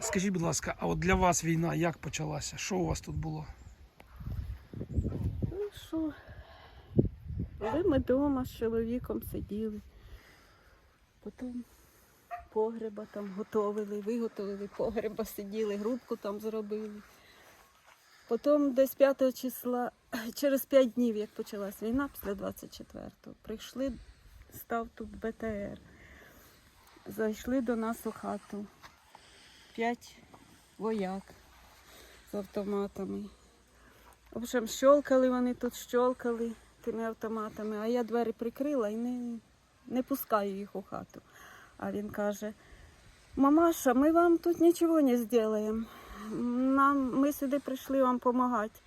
Скажіть, будь ласка, а от для вас війна як почалася? Що у вас тут було? Ну що? Були ми вдома з чоловіком сиділи. Потім погреба там готовили, виготовили погреба, сиділи, грубку там зробили. Потім десь 5 числа, через 5 днів, як почалась війна, після 24-го, прийшли, став тут БТР. Зайшли до нас у хату. П'ять вояк з автоматами. В общем, щолкали вони тут, щолкали тими автоматами, а я двері прикрила і не, не пускаю їх у хату. А він каже: Мамаша, ми вам тут нічого не зробимо. Ми сюди прийшли вам допомагати.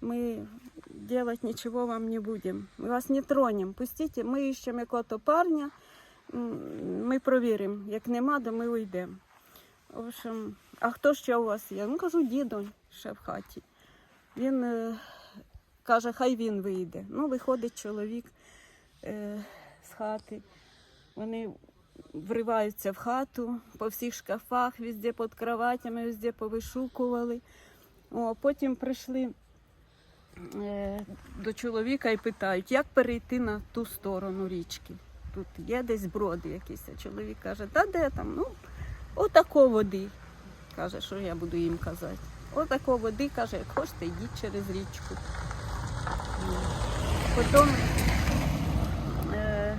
Ми делать нічого вам не будемо. Ми вас не тронемо. Пустіть, ми іщемо якого-то парня, ми провіримо. Як нема, то ми уйдемо. В общем, а хто ще у вас є? Ну, кажу, дідонь ще в хаті. Він е, каже, хай він вийде. Ну, виходить чоловік е, з хати. Вони вриваються в хату по всіх шкафах, везде під кроватями, везде повишукували. О, потім прийшли е, до чоловіка і питають, як перейти на ту сторону річки. Тут є десь броди якісь. А чоловік каже, та де там? Ну, отако води. Каже, що я буду їм казати. Отако води, каже, як хочете, йдіть через річку. Потім е,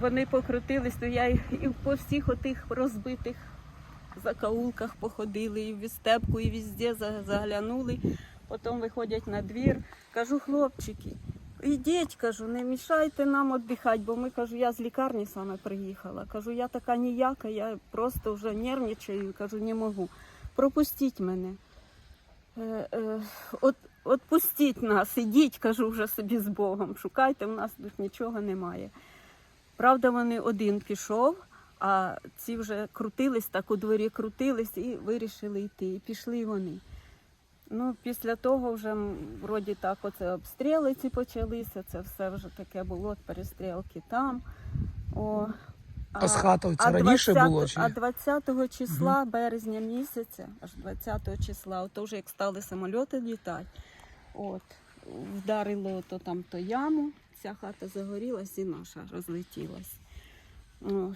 вони покрутились, то я і, по всіх отих розбитих закаулках походили, і в Вістепку, і везде заглянули. Потім виходять на двір. Кажу, хлопчики, ідіть, кажу, не мішайте нам віддихати, бо ми кажу, я з лікарні саме приїхала. Кажу, я така ніяка, я просто вже нервничаю, кажу, не можу. Пропустіть мене. Е, е, от, отпустіть нас, ідіть, кажу вже собі з Богом. Шукайте, у нас тут нічого немає. Правда, вони один пішов, а ці вже крутились, так у дворі крутились і вирішили йти. І пішли вони. Ну, після того вже вроді так оце обстріли ці почалися, це все вже таке було, перестрілки там. О, А з хатою це раніше 20 було чи А ні? 20 числа березня місяця, аж 20-го числа, ото вже як стали самольоти літати, от, вдарило то там то яму, ця хата загорілась і наша розлетілась.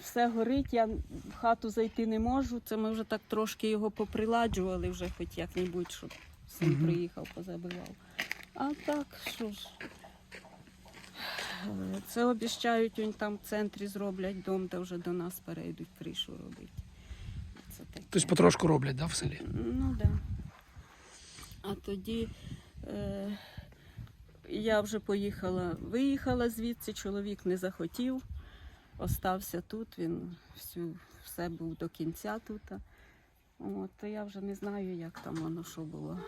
Все горить, я в хату зайти не можу. Це ми вже так трошки його поприладжували, вже хоч як-небудь, щоб син Мгм. приїхав, позабивав. А так, що ж. Е, Це обіцяють, він там в центрі зроблять дом, де вже до нас перейдуть кришу робити. Це таке. Тобто потрошку роблять, да, в селі? Ну так. Да. А тоді е, я вже поїхала, виїхала звідси, чоловік не захотів, остався тут, він всю, все був до кінця тут. От, то я вже не знаю, як там воно що було.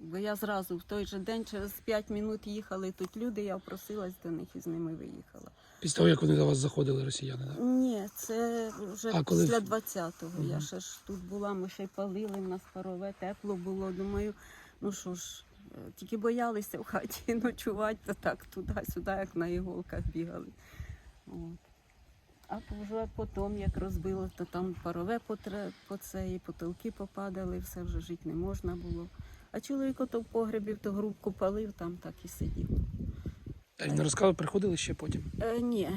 Бо я зразу в той же день, через 5 минут їхали тут люди, я просилась до них і з ними виїхала. Після того, як вони до вас заходили, росіяни, да? Ні, це вже А коли- після 20-го. Я Мгм. ще ж тут була, ми ще й палили, в нас парове тепло було. Думаю, ну що ж, е, тільки боялися в хаті ночувати, то так туди-сюди, як на іголках бігали. От. А вже потім, як розбило, то там парове потре, по це, і потолки попадали, все вже жити не можна було. А чоловік ото в погребі, то грубку палив, там так і сидів. Та й не розказували, приходили ще потім. Е, ні,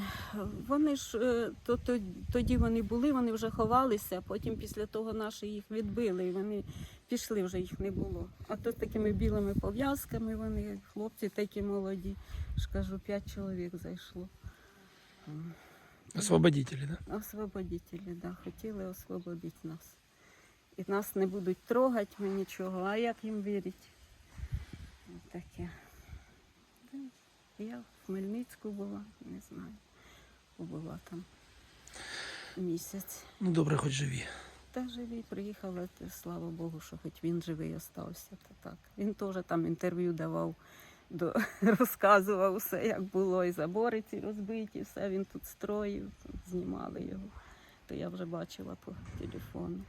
вони ж е, то, то, тоді вони були, вони вже ховалися, потім після того наші їх відбили, і вони пішли, вже їх не було. А то з такими білими пов'язками вони, хлопці такі молоді. ж кажу, п'ять чоловік зайшло. Освободителі, да? Освободителі, да, хотіли освободити нас. І нас не будуть трогати ми нічого, а як їм вірити? Таке. Я в Хмельницьку була, не знаю. Була там місяць. Ну добре, хоч живі. Та живий приїхала, слава Богу, що хоч він живий остався. Та так. Він теж там інтерв'ю давав, до, розказував все, як було, і забори ці розбиті, все він тут строїв, знімали його. То я вже бачила по телефону.